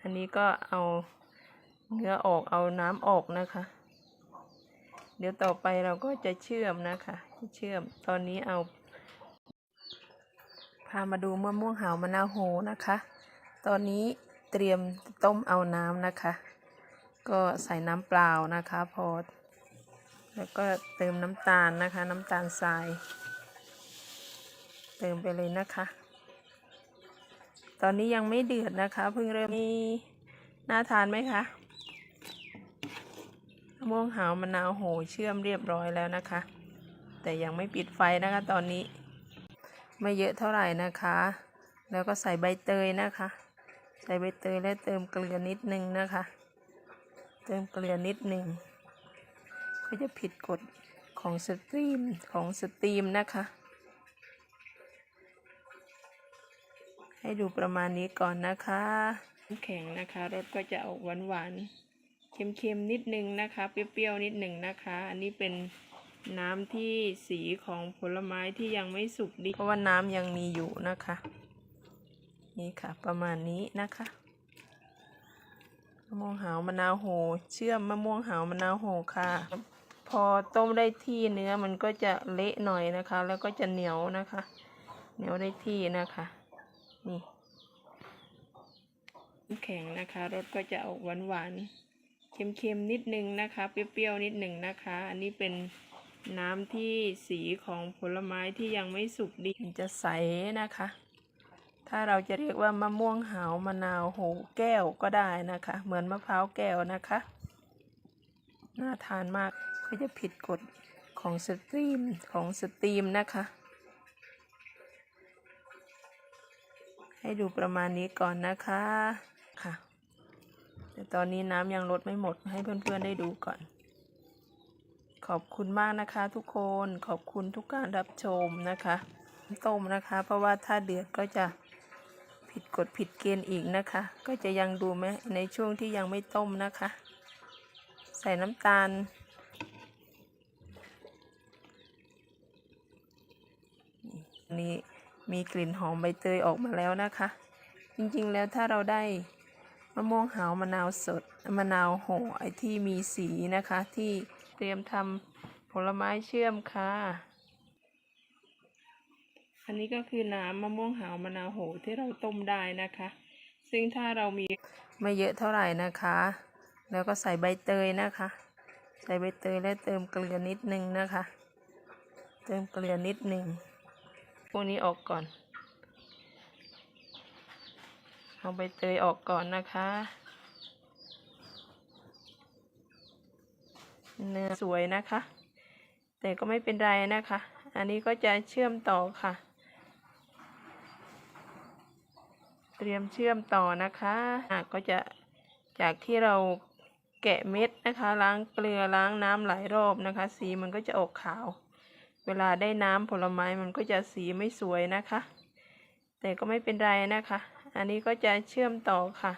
อันนี้ก็เอาเนื้อออกเอาน้ำออกนะคะ เดี๋ยวต่อไปเราก็จะเชื่อมนะคะ เชื่อมตอนนี้เอา พามาดูมะม่วงหาวมะนาวโหนะคะ ตอนนี้เตรียมต้มเอาน้ำนะคะ ก็ใส่น้ำเปล่านะคะ พอ แล้วก็เติมน้ำตาลนะคะ น้ำตาลทราย เติมไปเลยนะคะ ตอนนี้ยังไม่เดือดนะคะ เพิ่งเริ่มมีน่าทานไหมคะมะม่วงหาวมะนาวโหเชื่อมเรียบร้อยแล้วนะคะ แต่ยังไม่ปิดไฟนะคะ ตอนนี้ ไม่เยอะเท่าไหร่นะคะ แล้วก็ใส่ใบเตยนะคะ ใส่ใบเตยและเติมเกลือนิดนึงนะคะ เติมเกลือนิดนึงก็จะผิดกฎของสตรีมของสตรีมนะคะ ให้ดูประมาณนี้ก่อนนะคะแข็งนะคะรสก็จะออกหวานหวานๆเค็มๆนิดนึงนะคะ เปรี้ยวๆนิดนึงนะคะ อันนี้เป็นน้ำที่สีของผลไม้ที่ยังไม่สุกดี เพราะว่าน้ำยังมีอยู่นะคะ นี่ค่ะ ประมาณนี้นะคะมะม่วงหาวมะนาวโห เชื่อมมะม่วงหาวมะนาวโหค่ะ พอต้มได้ที่เนื้อมันก็จะเละหน่อยนะคะ แล้วก็จะเหนียวนะคะ เหนียวได้ที่นะคะ นี่แข็งนะคะรสก็จะออกหวานหวานๆเค็มๆนิดนึงนะคะ เปรี้ยวๆนิดนึงนะคะ อันนี้เป็นน้ำที่สีของผลไม้ที่ยังไม่สุกดีจะใสนะคะ ถ้าเราจะเรียกว่ามะม่วงหาวมะนาวโหแก้วก็ได้นะคะ เหมือนมะพร้าวแก้วนะคะ น่าทานมากก็จะผิดกฎของสตรีมของสตรีมนะคะ ให้ดูประมาณนี้ก่อนนะคะค่ะ แต่ตอนนี้น้ำยังลดไม่หมดให้เพื่อนๆได้ดูก่อน ขอบคุณมากนะคะทุกคนขอบคุณทุกการรับชมนะคะต้มนะคะ เพราะว่าถ้าเดือดก็จะผิดกฎผิดเกณฑ์อีกนะคะ ก็จะยังดูไหมในช่วงที่ยังไม่ต้มนะคะ ใส่น้ำตาลนี่ มีกลิ่นหอมใบเตยออกมาแล้วนะคะ จริงๆแล้วถ้าเราได้มะม่วงหาวมะนาวสดมะนาวโหไอที่มีสีนะคะ ที่เตรียมทำผลไม้เชื่อมค่ะ อันนี้ก็คือน้ำมะม่วงหาวมะนาวโหที่เราต้มได้นะคะ ซึ่งถ้าเรามีไม่เยอะเท่าไหร่นะคะ แล้วก็ใส่ใบเตยนะคะ ใส่ใบเตยและเติมเกลือนิดนึงนะคะ เติมเกลือนิดนึง พวกนี้ออกก่อน เอาใบเตยออกก่อนนะคะ เนื้อสวยนะคะ แต่ก็ไม่เป็นไรนะคะ อันนี้ก็จะเชื่อมต่อค่ะ เตรียมเชื่อมต่อนะคะอะก็จะจากที่เราแกะเม็ดนะคะ ล้างเกลือล้างน้ำหลายรอบนะคะ สีมันก็จะออกขาว เวลาได้น้ำผลไม้มันก็จะสีไม่สวยนะคะ แต่ก็ไม่เป็นไรนะคะ อันนี้ก็จะเชื่อมต่อค่ะ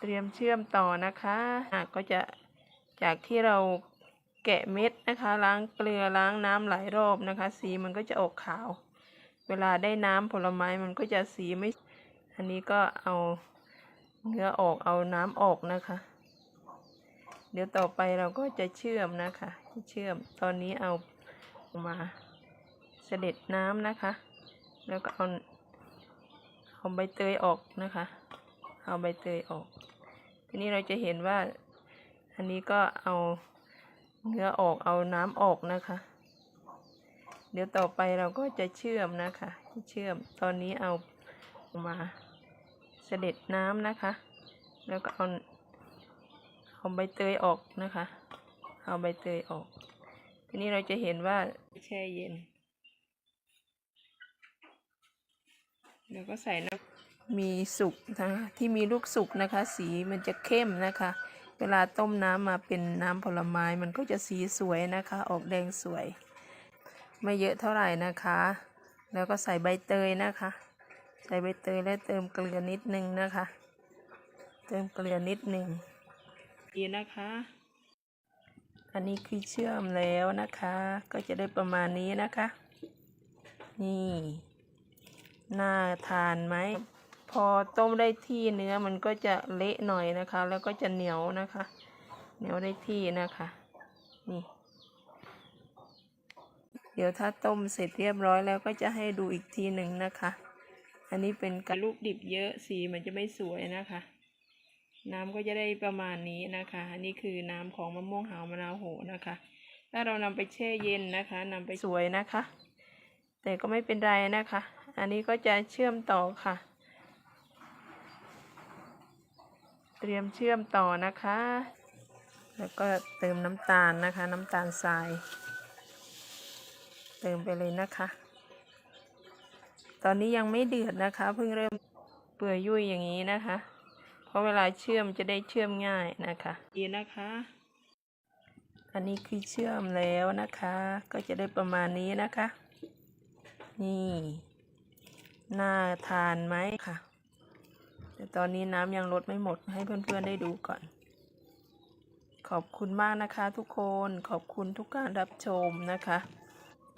เตรียมเชื่อมต่อนะคะะก็จะจากที่เราแกะเม็ดนะคะ ล้างเกลือล้างน้ำหลายรอบนะคะ สีมันก็จะออกขาว เวลาได้น้ำผลไม้มันก็จะสีไม่ อันนี้ก็เอาเนื้อออกเอาน้ำออกนะคะ เดี๋ยวต่อไปเราก็จะเชื่อมนะคะเชื่อมตอนนี้เอามาเสด็จน้ำนะคะ แล้วก็เอาเอาใบเตยออกนะคะ เอาใบเตยออก ทีนี้เราจะเห็นว่าอันนี้ก็เอาเนื้อออกเอาน้ำออกนะคะ เดี๋ยวต่อไปเราก็จะเชื่อมนะคะเชื่อมตอนนี้เอามาเสด็จน้ำนะคะ แล้วก็เอา เอาใบเตยออกนะคะ เอาใบเตยออก ทีนี้เราจะเห็นว่าแช่เย็น แล้วก็ใส่น้ำมีสุกนะคะที่มีลูกสุกนะคะ สีมันจะเข้มนะคะ เวลาต้มน้ำมาเป็นน้ำผลไม้มันก็จะสีสวยนะคะ ออกแดงสวย ไม่เยอะเท่าไหร่นะคะ แล้วก็ใส่ใบเตยนะคะ ใส่ใบเตยและเติมเกลือนิดนึงนะคะ เติมเกลือนิดนึง ดีนะคะ อันนี้คือเชื่อมแล้วนะคะ ก็จะได้ประมาณนี้นะคะ นี่น่าทานไหม พอต้มได้ที่เนื้อมันก็จะเละหน่อยนะคะ แล้วก็จะเหนียวนะคะ เหนียวได้ที่นะคะ นี่ เดี๋ยวถ้าต้มเสร็จเรียบร้อยแล้วก็จะให้ดูอีกทีหนึ่งนะคะ อันนี้เป็นกระลูกดิบเยอะสีมันจะไม่สวยนะคะ น้ำก็จะได้ประมาณนี้นะคะอันนี้คือน้ำของมะม่วงหาวมะนาวโหนะคะ ถ้าเรานำไปแช่เย็นนะคะนำไปสวยนะคะ แต่ก็ไม่เป็นไรนะคะ อันนี้ก็จะเชื่อมต่อค่ะ เตรียมเชื่อมต่อนะคะ แล้วก็เติมน้ำตาลนะคะ น้ำตาลทราย เติมไปเลยนะคะ ตอนนี้ยังไม่เดือดนะคะ เพิ่งเริ่มเปื่อยยุ่ยอย่างนี้นะคะ เพราะเวลาเชื่อมจะได้เชื่อมง่ายนะคะดีนะคะ อันนี้คือเชื่อมแล้วนะคะ ก็จะได้ประมาณนี้นะคะ นี่น่าทานไหมค่ะ แต่ตอนนี้น้ำยังลดไม่หมดให้เพื่อนๆได้ดูก่อน ขอบคุณมากนะคะทุกคนขอบคุณทุกการรับชมนะคะ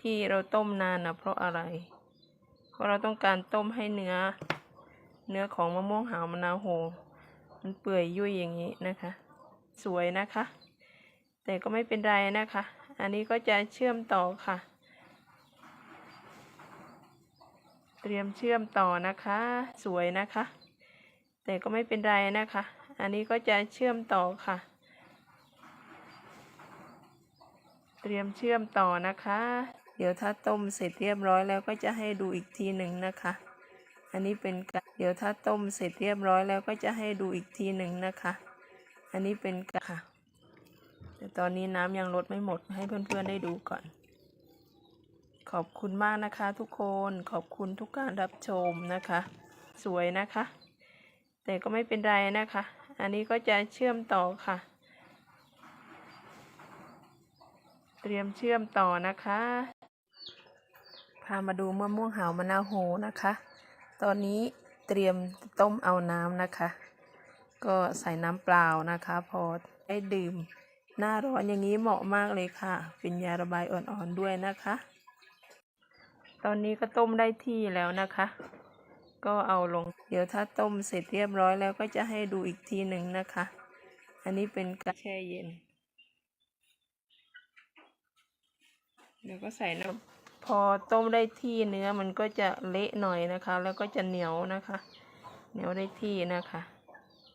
ที่เราต้มนานนะเพราะอะไร เพราะเราต้องการต้มให้เนื้อ เนื้อของมะม่วงหาวมะนาวโห มันเปื่อยยุ่ยอย่างนี้นะคะ สวยนะคะ แต่ก็ไม่เป็นไรนะคะ อันนี้ก็จะเชื่อมต่อค่ะ เตรียมเชื่อมต่อนะคะ สวยนะคะ แต่ก็ไม่เป็นไรนะคะ อันนี้ก็จะเชื่อมต่อค่ะ เตรียมเชื่อมต่อนะคะ เดี๋ยวถ้าต้มเสร็จเรียบร้อยแล้วก็จะให้ดูอีกทีหนึ่งนะคะ อันนี้เป็นการเดี๋ยวถ้าต้มเสร็จเรียบร้อยแล้วก็จะให้ดูอีกทีหนึ่งนะคะ อันนี้เป็นการค่ะ แต่ตอนนี้น้ำยังลดไม่หมดให้เพื่อนๆได้ดูก่อน ขอบคุณมากนะคะทุกคนขอบคุณทุกการรับชมนะคะ สวยนะคะ แต่ก็ไม่เป็นไรนะคะ อันนี้ก็จะเชื่อมต่อค่ะ เตรียมเชื่อมต่อนะคะ พามาดูมะม่วงหาวมะนาวโหนะคะ ตอนนี้เตรียมต้มเอาน้ำนะคะ ก็ใส่น้ำเปล่านะคะ พอได้ดื่ม หน้าร้อนอย่างนี้เหมาะมากเลยค่ะ เป็นยาระบายอ่อนๆด้วยนะคะ ตอนนี้ก็ต้มได้ที่แล้วนะคะ ก็เอาลง เดี๋ยวถ้าต้มเสร็จเรียบร้อยแล้วก็จะให้ดูอีกทีหนึ่งนะคะ อันนี้เป็นการแช่เย็นเดี๋ยวก็ใส่น้ำ พอต้มได้ที่เนื้อมันก็จะเละหน่อยนะคะ แล้วก็จะเหนียวนะคะ เหนียวได้ที่นะคะ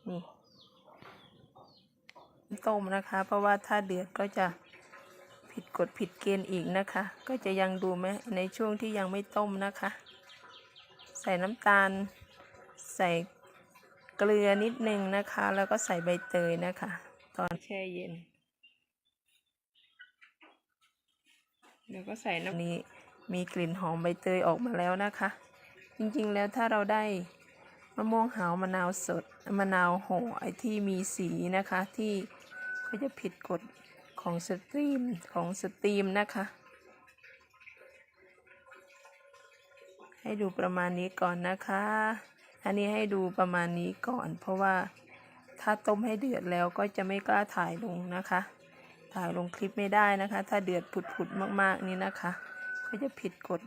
นี่ ต้มนะคะ เพราะว่าถ้าเดือดก็จะผิดกฎผิดเกณฑ์อีกนะคะ ก็จะยังดูไหมในช่วงที่ยังไม่ต้มนะคะ ใส่น้ำตาล ใส่เกลือนิดนึงนะคะ แล้วก็ใส่ใบเตยนะคะ ตอนแช่เย็น แล้วก็ใส่น้ำนี้มีกลิ่นหอมใบเตยออกมาแล้วนะคะ จริงๆแล้วถ้าเราได้มะม่วงหาวมะนาวสดมะนาวโหไอที่มีสีนะคะที่ก็จะผิดกฎของสตรีมของสตรีมนะคะ ให้ดูประมาณนี้ก่อนนะคะ อันนี้ให้ดูประมาณนี้ก่อน เพราะว่าถ้าต้มให้เดือดแล้วก็จะไม่กล้าถ่ายลงนะคะ ลงคลิปไม่ได้นะคะ ถ้าเดือดผุดๆมากๆนี่นะคะ ก็จะผิดกฎ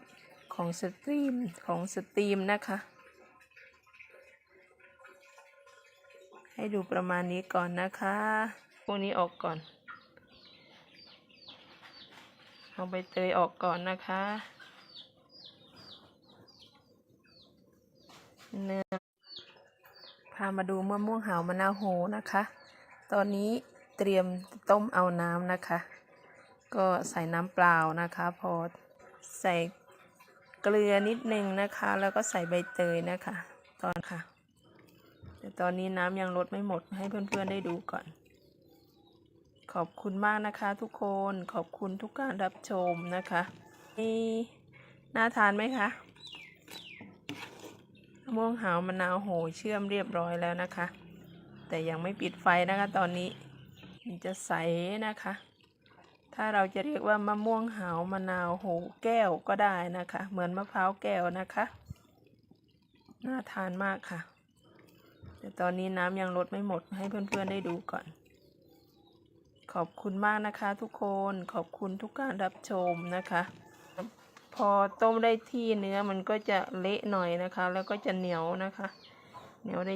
ของสตรีมของสตรีมนะคะ ให้ดูประมาณนี้ก่อนนะคะพวกนี้ออกก่อน เอาใบเตยออกก่อนนะคะเนื้อพามาดูมะม่วงหาวมะนาวโหนะคะ ตอนนี้ เตรียมต้มเอาน้ำนะคะ ก็ใส่น้ำเปล่านะคะ พอใส่เกลือนิดนึงนะคะ แล้วก็ใส่ใบเตยนะคะ ตอนค่ะ แต่ตอนนี้น้ำยังลดไม่หมดให้เพื่อนๆได้ดูก่อน ขอบคุณมากนะคะ ทุกคนขอบคุณทุกการรับชมนะคะนี่น่าทานไหมคะมะม่วงหาวมะนาวโหเชื่อมเรียบร้อยแล้วนะคะ แต่ยังไม่ปิดไฟนะคะตอนนี้ มันจะใสนะคะ ถ้าเราจะเรียกว่ามะม่วงหาวมะนาวโหแก้วก็ได้นะคะ เหมือนมะพร้าวแก้วนะคะ น่าทานมากค่ะ แต่ตอนนี้น้ำยังลดไม่หมดให้เพื่อนๆได้ดูก่อน ขอบคุณมากนะคะทุกคน ขอบคุณทุกการรับชมนะคะ พอต้มได้ที่เนื้อมันก็จะเละหน่อยนะคะ แล้วก็จะเหนียวนะคะ เหนียวได้